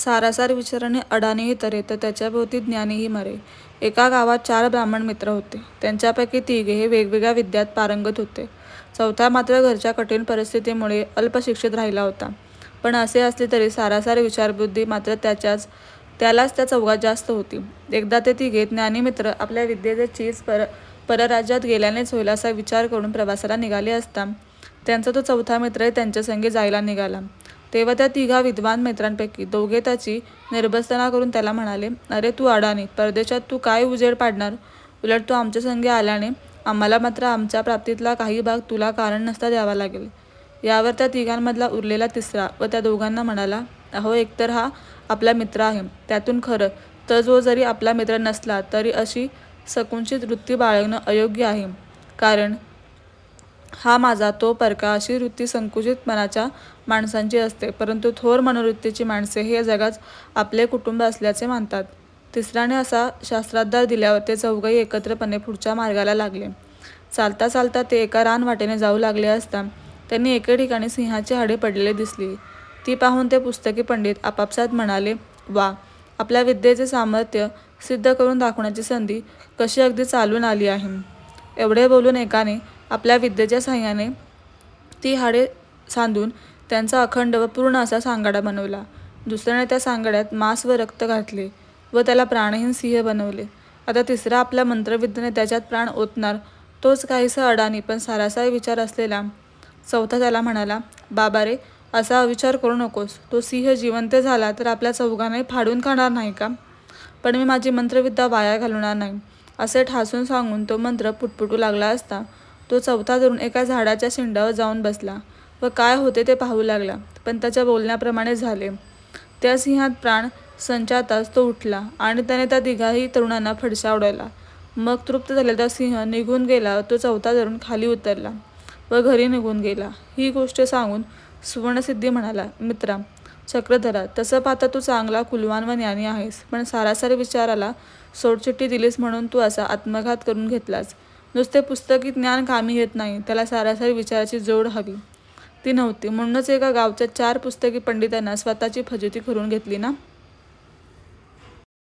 सारासार विचाराने अडाणीही तरे तर त्याच्याभोवती ज्ञानीही मरे. एका गावात चार ब्राह्मण मित्र होते. त्यांच्यापैकी तिघे हे वेगवेगळ्या विद्यात पारंगत होते. चौथा मात्र घरच्या कठीण परिस्थितीमुळे अल्पशिक्षित राहिला होता. पण असे असले तरी सारासार विचारबुद्धी मात्र त्याच्याच त्यालाच त्या चौघात जास्त होती. एकदा ते तिघे ज्ञानीमित्र आपल्या विद्येचे चीज पर परराज्यात गेल्यानेच होईल असा विचार करून प्रवासाला निघाले असता त्यांचा तो चौथा मित्रही त्यांच्या संगे जायला निघाला. तेव्हा त्या तिघा विद्वान मित्रांपैकी दोघे त्याची निर्बसतना करून त्याला म्हणाले, अरे तू अडाणी, परदेशात तू काय उजेड पाडणार? उलट तू आमच्या संगे आल्याने आम्हाला मात्र आमच्या प्राप्तीतला काही भाग तुला कारण नसता द्यावा लागेल. यावर त्या तिघांमधला उरलेला तिसरा व त्या दोघांना म्हणाला, अहो एकतर हा आपला मित्र आहे. त्यातून खरं तर जो जरी आपला मित्र नसला तरी अशी सकुंचित वृत्ती बाळगणं अयोग्य आहे. कारण हा माझा तो परका अशी वृत्ती संकुचित मनाच्या माणसांची असते. परंतु थोर मनोवृत्तीची माणसे हे जगात आपले कुटुंब असल्याचे मानतात. तिसऱ्याने असा शास्त्राधार दिल्यावर ते चौघही एकत्रपणे पुढच्या मार्गाला लागले. चालता चालता ते एका रानवाटेने जाऊ लागले असता त्यांनी एके ठिकाणी सिंहाची हाडे पडलेली दिसली. ती पाहून ते पुस्तकी पंडित आपापसात म्हणाले, वा, आपल्या विद्येचे सामर्थ्य सिद्ध करून दाखवण्याची संधी कशी अगदी चालून आली आहे. एवढे बोलून एकाने आपल्या विद्येच्या सहाय्याने ती हाडे सांधून त्यांचा अखंड व पूर्ण असा सांगाडा बनवला. दुसऱ्याने त्या सांगाड्यात मांस व रक्त घातले व त्याला प्राणहीन सिंह बनवले. आता तिसरा आपल्या मंत्रविद्येने त्याच्यात प्राण ओतणार तोच काहीसा अडाणी पण सारासा विचार असलेला चौथा त्याला म्हणाला, बाबा रे, असा अविचार करू नकोस. तो सिंह जिवंत झाला तर आपल्या चौघांनाही फाडून खाणार नाही का? पण मी माझी मंत्रविद्या वाया घालवणार नाही, असे ठासून सांगून तो मंत्र पुटपुटू लागला असता तो चौथा तरुण एका झाडाच्या शेंडावर जाऊन बसला व काय होते ते पाहू लागला. पण त्याच्या बोलण्याप्रमाणे झाले. त्या सिंहात प्राण संचाताच तो उठला आणि त्याने त्या तिघाही तरुणांना फडशा उडवला. मग तृप्त झालेला सिंह निघून गेला तो चौथा तरुण खाली उतरला व घरी निघून गेला. ही गोष्ट सांगून सुवर्णसिद्धी म्हणाला, मित्रा चक्रधरा, तसं पाहता तू चांगला कुलवान व ज्ञानी आहेस. पण सारासार विचाराला सोडचिठ्ठी दिलीस म्हणून तू असा आत्मघात करून घेतलास. नुसते पुस्तकी ज्ञान कामी येत नाही, त्याला सारासारी विचाराची जोड हवी. ती नव्हती म्हणूनच एका गावच्या चार पुस्तकी पंडितांना स्वतःची फजिती करून घेतली ना?